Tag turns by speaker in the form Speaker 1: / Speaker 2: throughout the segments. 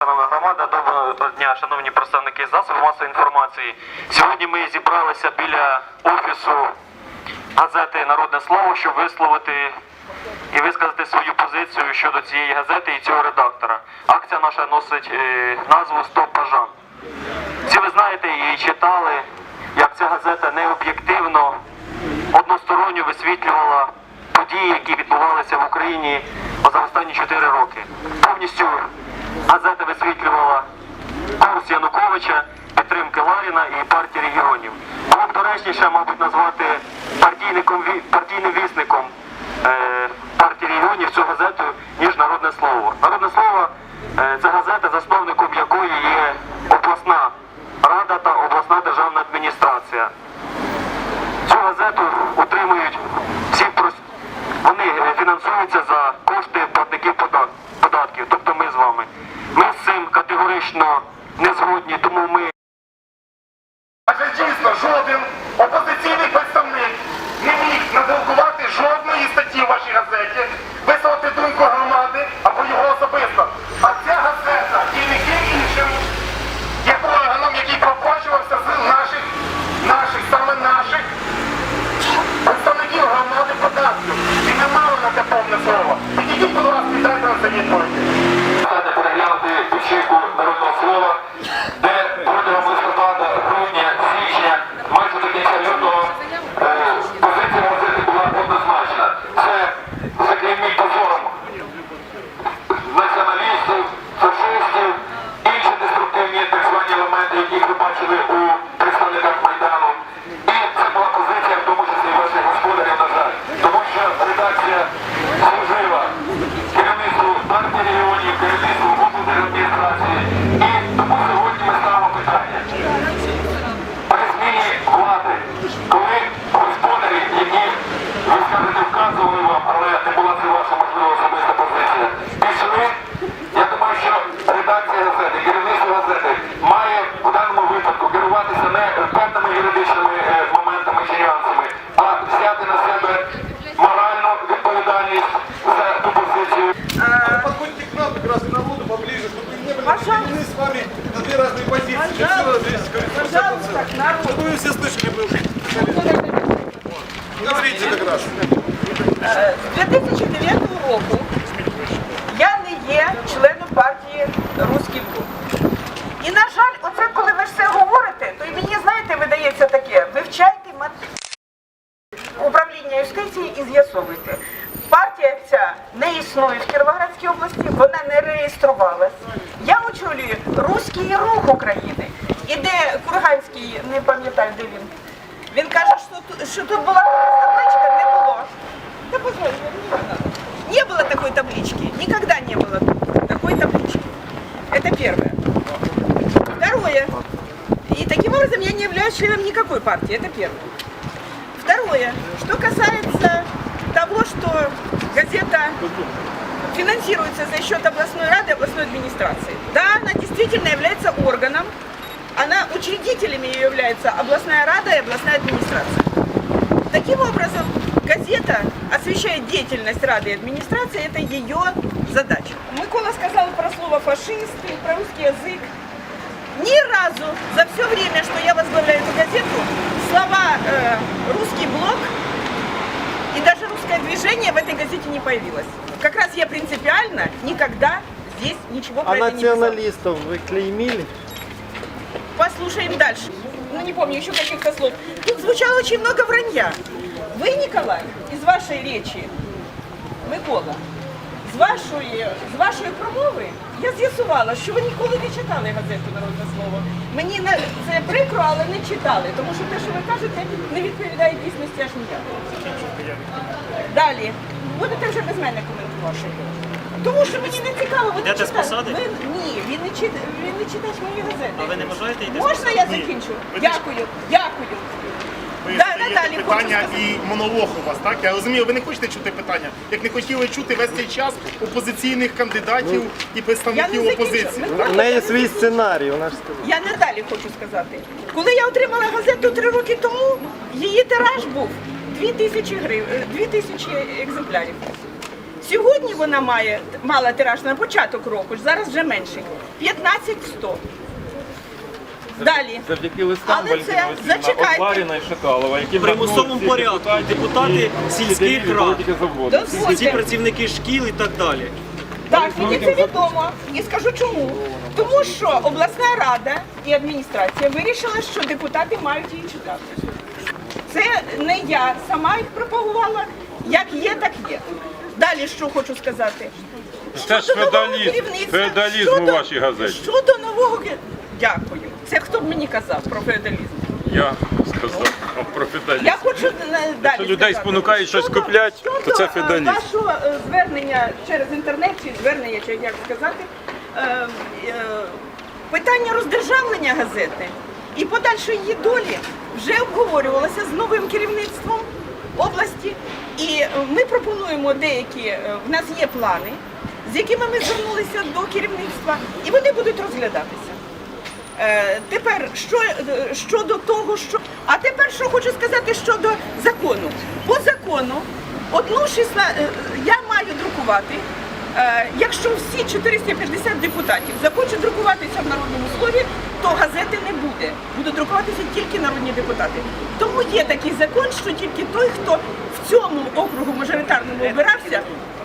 Speaker 1: Громада, доброго дня, шановні представники засобів масової інформації. Сьогодні ми зібралися біля офісу газети Народне слово, щоб висловити і висказати свою позицію щодо цієї газети і цього редактора. Акція наша носить е, назву Стоп Бажан. Всі ви знаєте і читали, як ця газета необ'єктивно, односторонньо висвітлювала події, які відбувалися в Україні за останні 4 роки. Повністю газета висвітлювала курс Януковича, підтримки Ларіна і партії регіонів. Було б доречніше, мабуть, назвати партійником, ві- партійним вісником е, партії регіонів цю газету, ніж Народне Слово. Народне Слово е, це газета, засновником якої є обласна рада та обласна державна адміністрація. Цю газету утримують всі прос- вони е, фінансуються за кошти платників подат- податків, тобто ми з вами. Ми з цим категорично не згодні, тому ми
Speaker 2: говорится,
Speaker 3: Пожалуйста, народ.
Speaker 2: Чтобы вы все слышали, мы уже говорите как раз.
Speaker 3: Е, З 2009 року я не є членом партії Руський блок. І, на жаль, оце коли ви все говорите, то і мені, знаєте, видається таке, вивчайте мат... управління юстиції і з'ясовуйте. Партія ця не існує в Кіровоградській області, вона не реєструвалась. Я очолюю Руський рух України. І де Курганський, не пам'ятаю, де він. Він каже, що, тут- що тут була якась табличка, не було. Да позвольте, не надо. Не было такой таблички. Никогда не было такой таблички. Это первое. Второе. И таким образом я не являюсь членом никакой партии. Это первое. Второе. Что касается того, что газета финансируется за счет областной рады, областной администрации. Да, она действительно является органом. Учредителями ее является областная рада и областная администрация. Таким образом, газета освещает деятельность Рады и администрации, это ее задача. Микола сказал про слово фашисты, про русский язык. Ни разу за все время, что я возглавляю эту газету, слова э, «русский блок» и даже «русское движение» в этой газете не появилось. Как раз я принципиально никогда здесь ничего про
Speaker 4: А
Speaker 3: это не писала.
Speaker 4: националистов вы клеймили?
Speaker 3: Послушаем дальше. Ну, не помню еще каких-то слов. Тут звучало очень много вранья. Вы, Николай, из вашей речі, Микола, з вашої, з вашої промови я з'ясувала, що ви ніколи не читали газету Народне слово. Мені на- це прикро, але не читали, тому що те, що ви кажете, не відповідає дійсності аж ніяк. Далі. Будете вже без мене коментувати. Тому що мені не цікаво, ви не
Speaker 5: Йдете з посади?
Speaker 3: Ви, ні, він не, чит, він не читач моєї газети.
Speaker 5: А ви не бажаєте йти з
Speaker 3: Можна
Speaker 5: посади?
Speaker 3: я
Speaker 5: Ні.
Speaker 3: закінчу?
Speaker 5: Ви
Speaker 3: Дякую, дякую.
Speaker 6: Ви
Speaker 3: Да,
Speaker 6: задаєте
Speaker 3: Наталі, хочу
Speaker 6: питання
Speaker 3: сказати.
Speaker 6: і монолог у вас, так? Я розумію, ви не хочете чути питання. Як не хотіли чути весь цей час опозиційних кандидатів і
Speaker 3: Я
Speaker 6: представників
Speaker 3: не закінчу.
Speaker 6: опозиції.
Speaker 4: У неї свій сценарій, вона ж сказала.
Speaker 3: Я надалі хочу сказати. Коли я отримала газету три роки тому, її тираж був 2 тисячі грив... 2 тисячі екземплярів. Сьогодні вона має мала тираж на початок року, зараз вже менший. 15 100. Далі.
Speaker 5: Завдяки листам
Speaker 3: Але
Speaker 5: Валентина
Speaker 3: це, зачекайте.
Speaker 5: Окларіна і Шакалова, які
Speaker 4: В примусовому порядку депутати сільських рад, всі працівники шкіл і так далі.
Speaker 3: Так, мені це відомо. І скажу чому. Тому що обласна рада і адміністрація вирішила, що депутати мають її читати. Це не я сама їх пропагувала. Як є, так є. Далі що хочу сказати.
Speaker 7: Це ж феодалізм. Феодалізм у
Speaker 3: щодо-
Speaker 7: вашій газеті.
Speaker 3: Щодо нового Дякую. Це хто б мені казав про феодалізм?
Speaker 7: Я сказав вам про феодалізм.
Speaker 3: Я хочу е, далі.
Speaker 7: Якщо людей
Speaker 3: сказати.
Speaker 7: спонукають щось
Speaker 3: Щодо-
Speaker 7: куплять, то
Speaker 3: щодо,
Speaker 7: це
Speaker 3: е,
Speaker 7: феодалізм.
Speaker 3: Вашого е, звернення через інтернет чи звернення, чи як сказати, е, е, питання роздержавлення газети і подальшої її долі вже обговорювалося з новим керівництвом області. І ми пропонуємо деякі, е, в нас є плани, з якими ми звернулися до керівництва, і вони будуть розглядатися. Е, Тепер що е, щодо того, що а тепер що хочу сказати щодо закону. По закону одну 16, е, я маю друкувати. Якщо всі 450 депутатів захочуть друкуватися в народному слові, то газети не буде. Будуть друкуватися тільки народні депутати. Тому є такий закон, що тільки той, хто цьому округу мажоритарному обирався.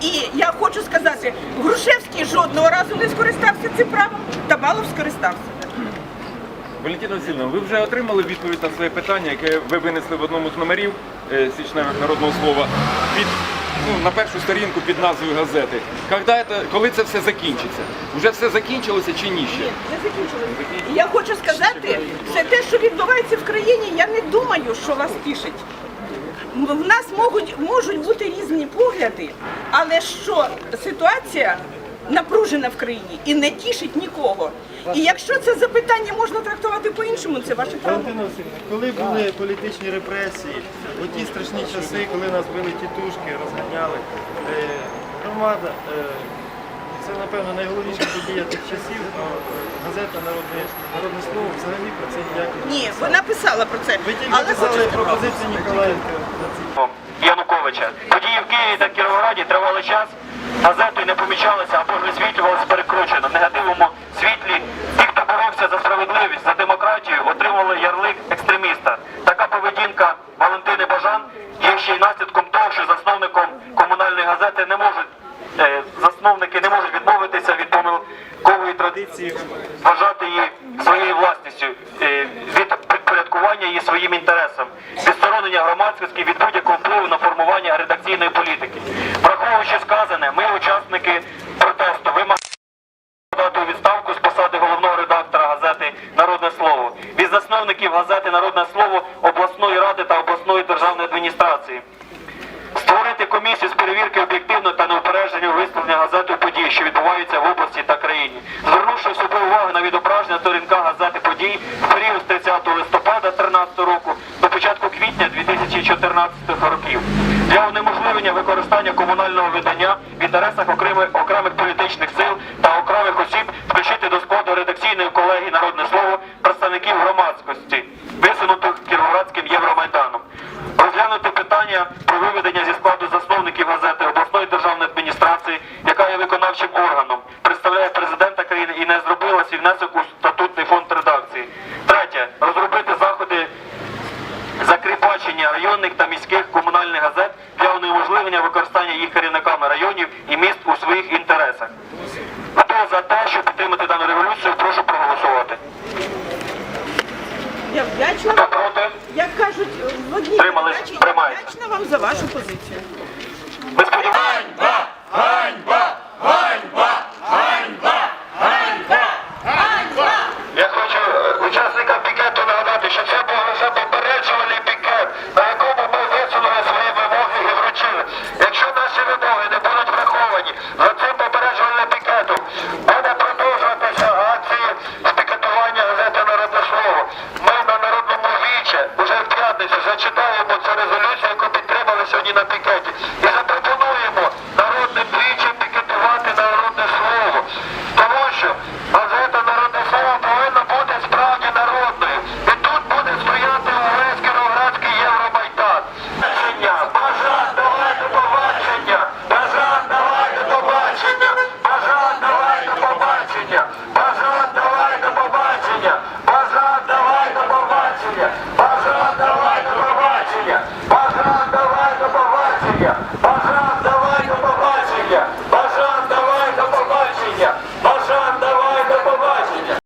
Speaker 3: І я хочу сказати, Грушевський жодного разу не скористався цим правом, Табалов скористався.
Speaker 5: Валентина Васильівна, ви вже отримали відповідь на своє питання, яке ви винесли в одному з номерів е, січневих народного слова під ну, на першу сторінку під назвою газети. Когда це, коли це все закінчиться? Уже все закінчилося чи ні ще?
Speaker 3: Не закінчилося. Я хочу сказати, все те, що відбувається в країні, я не думаю, що вас тішить. В нас можуть, можуть бути різні погляди, але що ситуація напружена в країні і не тішить нікого. І якщо це запитання можна трактувати по-іншому, це ваше право.
Speaker 4: Коли були політичні репресії, у ті страшні часи, коли нас били тітушки, розганяли, е, громада, е, це, напевно, найголовніша подія тих часів, а газета Народне, Народне Слово взагалі про це ніяк не
Speaker 3: Ні, вона писала про це.
Speaker 4: Ви тільки
Speaker 3: Але
Speaker 4: писали
Speaker 3: хочу
Speaker 4: пропозиції Ніколаєнка
Speaker 1: Януковича. Події в Києві та Кіровограді тривали час, газетою не помічалися або ж висвітлювалися перекручено. В негативному світлі ті, хто боровся за справедливість, за демократію, отримали ярлик екстреміста. Така поведінка Валентини Бажан є ще й наслідком того, що засновником комунальної газети не можуть. е, Засновники не можуть відмовитися від помилкової традиції вважати її своєю власністю е, від підпорядкування її своїм інтересам, відсторонення громадськості від будь-якого впливу на формування редакційної політики. Враховуючи сказане, ми, учасники початку квітня 2014 років для унеможливлення використання комунального видання в інтересах окремих, політичних сил та окремих осіб включити до складу редакційної колегії Народне слово представників громадськості, висунутих Кіровоградським Євромайданом. Розглянути питання про виведення зі складу засновників газети обласної за те, щоб підтримати дану революцію, прошу проголосувати.
Speaker 3: Я вдячна
Speaker 1: Хто проти?
Speaker 3: Як кажуть в одній
Speaker 1: Тримались,
Speaker 3: передачі, я вдячна вам за вашу позицію.
Speaker 1: Ми сподіваємося. Сьогодні на